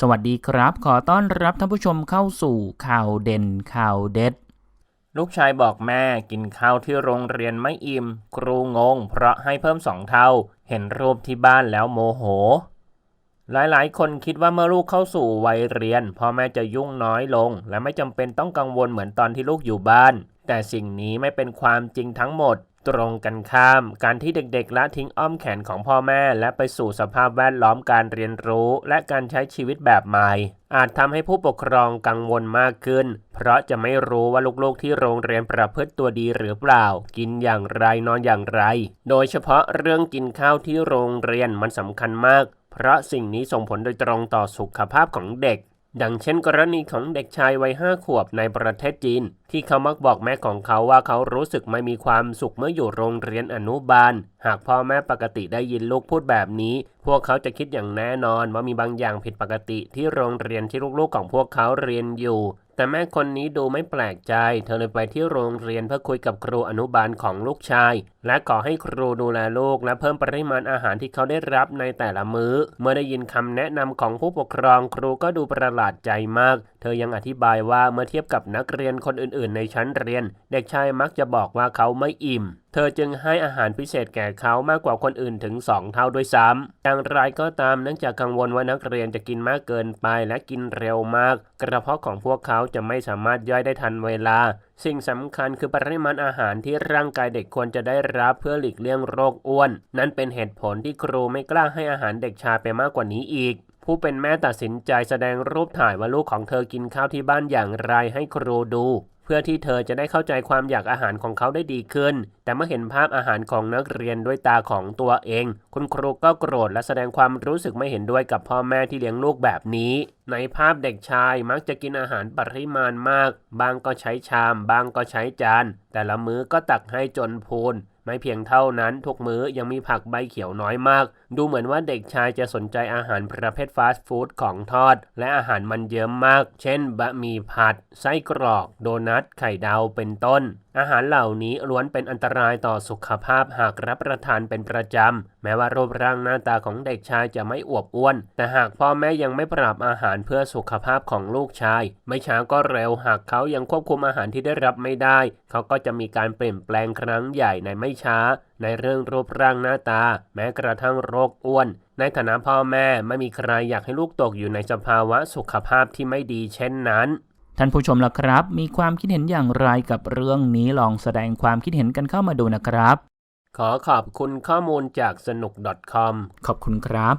สวัสดีครับ ขอต้อนรับท่านผู้ชมเข้าสู่ข่าวเด่นข่าวเด็ด ลูกชายบอกแม่กินข้าวที่โรงเรียนไม่อิ่ม ครูงง เพราะให้เพิ่มสองเท่า เห็นรูปที่บ้านแล้วโมโห หลายๆ คนคิดว่าเมื่อลูกเข้าสู่วัยเรียนพ่อแม่จะยุ่งน้อยลง และไม่จำเป็นต้องกังวลเหมือนตอนที่ลูกอยู่บ้าน แต่สิ่งนี้ไม่เป็นความจริงทั้งหมด ตรงกันข้าม การที่เด็กๆละทิ้งอ้อมแขนของพ่อแม่ และไปสู่สภาพแวดล้อมการเรียนรู้ และการใช้ชีวิตแบบใหม่ อาจทำให้ผู้ปกครองกังวลมากขึ้น เพราะจะไม่รู้ว่าลูกๆที่โรงเรียนประพฤติตัวดีหรือเปล่า กินอย่างไรนอนอย่างไร โดยเฉพาะเรื่องกินข้าวที่โรงเรียนมันสำคัญมาก เพราะสิ่งนี้ส่งผลโดยตรงต่อสุขภาพของเด็ก ดังเช่นกรณีของเด็กชายวัยห้าขวบในประเทศจีน ที่เขามักบอกแม่ของเขาว่าเขารู้สึกไม่มีความสุขเมื่ออยู่โรงเรียนอนุบาล หากพ่อแม่ปกติได้ยินลูกพูดแบบนี้ พวกเขาจะคิดอย่างแน่นอนว่ามีบางอย่างผิดปกติที่โรงเรียนที่ลูกๆของพวกเขาเรียนอยู่ แต่แม่คนนี้ดูไม่แปลกใจ เธอเลยไปที่โรงเรียนเพื่อคุยกับครูอนุบาลของลูกชาย และขอให้ครูดูแลลูกและเพิ่มปริมาณอาหารที่เขาได้รับในแต่ละมื้อ เมื่อได้ยินคำแนะนำของผู้ปกครองครูก็ดูประหลาดใจมาก เธอยังอธิบายว่าเมื่อเทียบกับนักเรียนคนอื่นๆ ในชั้นเรียน เด็กชายมักจะบอกว่าเขาไม่อิ่มเธอจึงให้อาหารพิเศษแก่เขามากกว่าคนอื่นถึง 2 เท่าด้วยซ้ำอย่างไรก็ตามเนื่องจากกังวลว่านักเรียนจะกินมากเกินไปและกินเร็วมาก กระเพาะของพวกเขาจะไม่สามารถย่อยได้ทันเวลา สิ่งสำคัญคือปริมาณอาหารที่ร่างกายเด็กควรจะได้รับ เพื่อหลีกเลี่ยงโรคอ้วน นั่นเป็นเหตุผลที่ครูไม่กล้าให้อาหารเด็กชายไปมากกว่านี้อีกผู้เป็นแม่ตัดสินใจแสดงรูปถ่ายว่าลูกของเธอกินข้าวที่บ้านอย่างไรให้ครูดู เพื่อที่เธอจะได้เข้าใจความอยากอาหารของเขาได้ดีขึ้น แต่เมื่อเห็นภาพอาหารของนักเรียนด้วยตาของตัวเอง คุณครูก็โกรธและแสดงความรู้สึกไม่เห็นด้วยกับพ่อแม่ที่เลี้ยงลูกแบบนี้ ในภาพเด็กชายมักจะกินอาหารปริมาณมาก บางก็ใช้ชาม บางก็ใช้จาน แต่ละมื้อก็ตักให้จนพูน ไม่เพียงเท่านั้น ทุกมื้อยังมีผักใบเขียวน้อยมาก ดูเหมือนว่าเด็กชายจะสนใจอาหารประเภทฟาสต์ฟู้ดของทอด และอาหารมันเยิ้มมาก เช่น บะหมี่ผัด ไส้กรอก โดนัท ไข่ดาว เป็นต้น อาหารเหล่านี้ล้วนเป็นอันตรายต่อสุขภาพหากรับประทานเป็นประจำ แม้ว่ารูปร่างหน้าตาของเด็กชายจะไม่อวบอ้วน แต่หากพ่อแม่ยังไม่ปรับอาหารเพื่อสุขภาพของลูกชาย ไม่ช้าก็เร็วหากเขายังควบคุมอาหารที่ได้รับไม่ได้ เขาก็จะมีการเปลี่ยนแปลงครั้งใหญ่ในไม่ช้า ในเรื่องรูปร่างหน้าตา แม้กระทั่งโรคอ้วนในฐานะพ่อแม่ไม่มีใครอยากให้ลูกตกอยู่ในสภาวะสุขภาพที่ไม่ดีเช่นนั้น ท่านผู้ชมล่ะครับ มีความคิดเห็นอย่างไรกับเรื่องนี้ลองแสดงความคิดเห็นกันเข้ามาดูนะครับ ขอขอบคุณข้อมูลจากสนุก .com ขอบคุณครับ